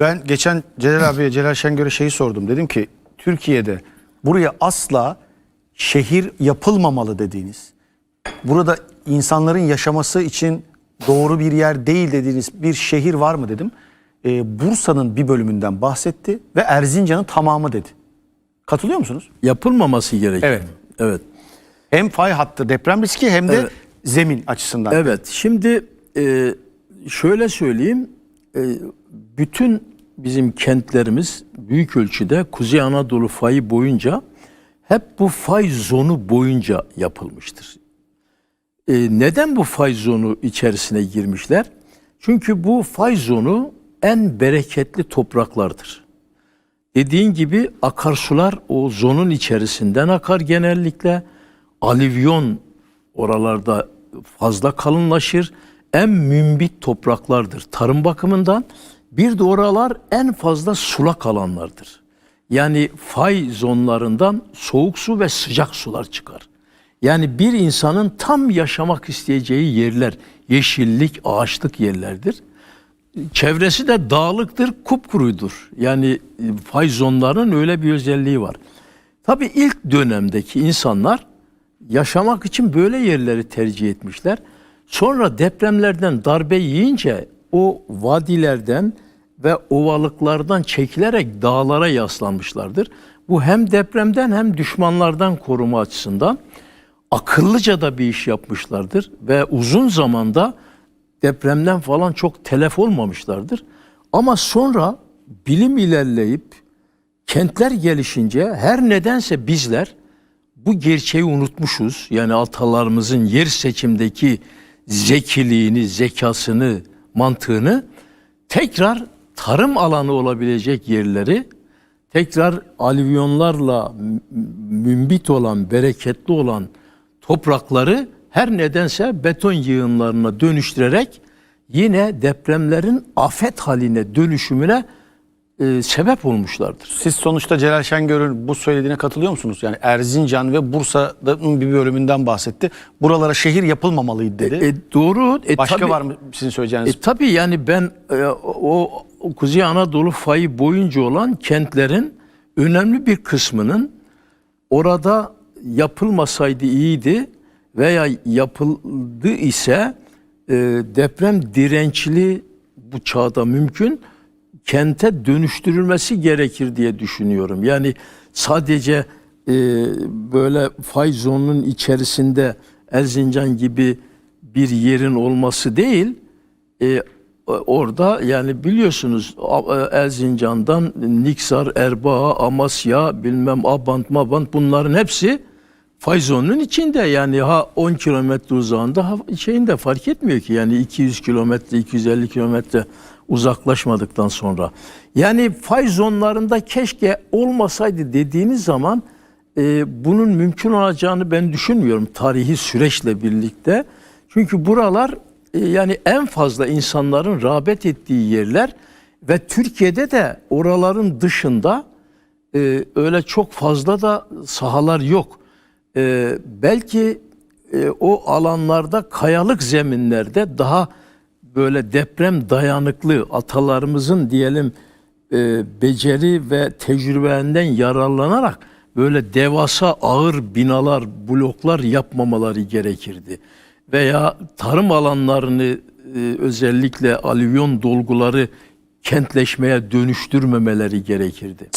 Ben geçen Celal abiye, Celal Şengör'e şeyi sordum. Dedim ki Türkiye'de buraya asla şehir yapılmamalı dediğiniz, burada insanların yaşaması için doğru bir yer değil dediğiniz bir şehir var mı dedim. Ee, Bursa'nın bir bölümünden bahsetti ve Erzincan'ın tamamı dedi. Katılıyor musunuz? Yapılmaması gerekiyor. Evet. Evet. Hem fay hattı deprem riski hem de Evet. zemin açısından. Evet. Şimdi e, şöyle söyleyeyim. E, bütün bizim kentlerimiz büyük ölçüde Kuzey Anadolu fayı boyunca hep bu fay zonu boyunca yapılmıştır. E, neden bu fay zonu içerisine girmişler? Çünkü bu fay zonu en bereketli topraklardır. Dediğin gibi akarsular o zonun içerisinden akar genellikle. Alivyon oralarda fazla kalınlaşır. En mümbit topraklardır tarım bakımından. Bir de oralar en fazla sulak alanlardır. Yani fay zonlarından soğuk su ve sıcak sular çıkar. Yani bir insanın tam yaşamak isteyeceği yerler, yeşillik, ağaçlık yerlerdir. Çevresi de dağlıktır, kupkurudur. Yani fay zonlarının öyle bir özelliği var. Tabii ilk dönemdeki insanlar yaşamak için böyle yerleri tercih etmişler. Sonra depremlerden darbe yiyince o vadilerden ve ovalıklardan çekilerek dağlara yaslanmışlardır. Bu hem depremden hem düşmanlardan koruma açısından akıllıca da bir iş yapmışlardır ve uzun zamanda depremden falan çok telef olmamışlardır. Ama sonra bilim ilerleyip kentler gelişince her nedense bizler bu gerçeği unutmuşuz. Yani atalarımızın yer seçimdeki zekiliğini, zekasını, mantığını tekrar tarım alanı olabilecek yerleri tekrar alüvyonlarla mü- mümbit olan, bereketli olan toprakları her nedense beton yığınlarına dönüştürerek yine depremlerin afet haline dönüşümüne e, sebep olmuşlardır. Siz sonuçta Celal Şengör'ün bu söylediğine katılıyor musunuz? Yani Erzincan ve Bursa'nın bir bölümünden bahsetti. Buralara şehir yapılmamalıydı dedi. E, doğru. E, Başka tabii- var mı sizin söyleyeceğiniz? E tabii yani ben e, o, o Kuzey Anadolu fayı boyunca olan kentlerin önemli bir kısmının orada yapılmasaydı iyiydi veya yapıldı ise e, deprem dirençli bu çağda mümkün kente dönüştürülmesi gerekir diye düşünüyorum. Yani sadece e, böyle fay zonunun içerisinde Erzincan gibi bir yerin olması değil, e, orada yani biliyorsunuz e, Erzincan'dan Niksar, Erbaa, Amasya, bilmem Abant, Mabant bunların hepsi fay zonunun içinde yani ha 10 kilometre uzağında ha şeyinde fark etmiyor ki yani 200 kilometre 250 kilometre uzaklaşmadıktan sonra. Yani fay zonlarında keşke olmasaydı dediğiniz zaman e, bunun mümkün olacağını ben düşünmüyorum tarihi süreçle birlikte. Çünkü buralar e, yani en fazla insanların rağbet ettiği yerler ve Türkiye'de de oraların dışında e, öyle çok fazla da sahalar yok. E, belki e, o alanlarda kayalık zeminlerde daha böyle deprem dayanıklı atalarımızın diyelim e, beceri ve tecrübelerinden yararlanarak böyle devasa ağır binalar, bloklar yapmamaları gerekirdi. Veya tarım alanlarını e, özellikle alüvyon dolguları kentleşmeye dönüştürmemeleri gerekirdi.